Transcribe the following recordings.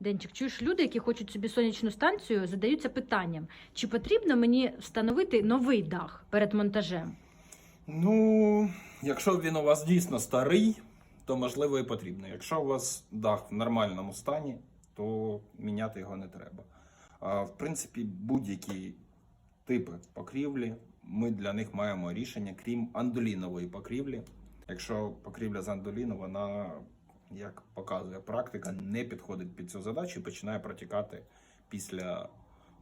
Денчик, чуєш, люди, які хочуть собі сонячну станцію, задаються питанням, чи потрібно мені встановити новий дах перед монтажем? Ну, якщо він у вас дійсно старий, то можливо і потрібно. Якщо у вас дах в нормальному стані, то міняти його не треба. А, в принципі, будь-які типи покрівлі, ми для них маємо рішення, крім андолінової покрівлі. Якщо покрівля з андоліну, вона, як показує практика, не підходить під цю задачу і починає протікати після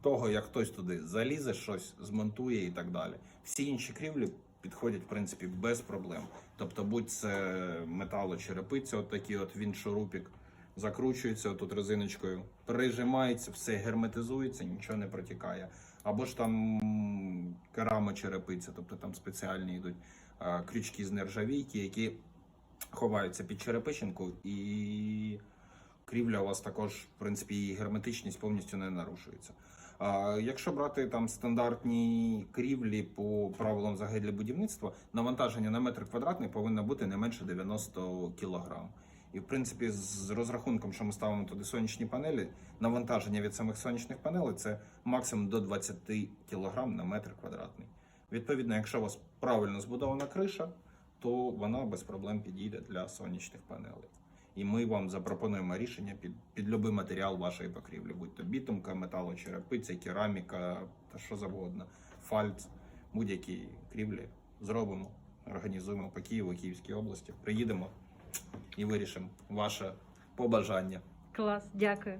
того, як хтось туди залізе, щось змонтує і так далі. Всі інші крівлі підходять, в принципі, без проблем. Тобто, будь це металочерепиця, от такий от він шурупік, закручується тут резиночкою, прижимається, все герметизується, нічого не протікає. Або ж там керамочерепиця, тобто там спеціальні йдуть крючки з нержавійки, які ховаються під черепичинку, і крівля у вас також, в принципі, її герметичність повністю не нарушується. А якщо брати там стандартні крівлі по правилам для будівництва, навантаження на метр квадратний повинно бути не менше 90 кг. І в принципі, з розрахунком, що ми ставимо туди сонячні панелі, навантаження від самих сонячних панелей це максимум до 20 кг на метр квадратний. Відповідно, якщо у вас правильно збудована криша, то вона без проблем підійде для сонячних панелей. І ми вам запропонуємо рішення під, під будь-який матеріал вашої покрівлі, будь то бітумка, металочерепиця, кераміка та що завгодно, фальц, будь-які крівлі зробимо, організуємо по Києву, Київській області. Приїдемо і вирішимо ваше побажання. Клас, дякую.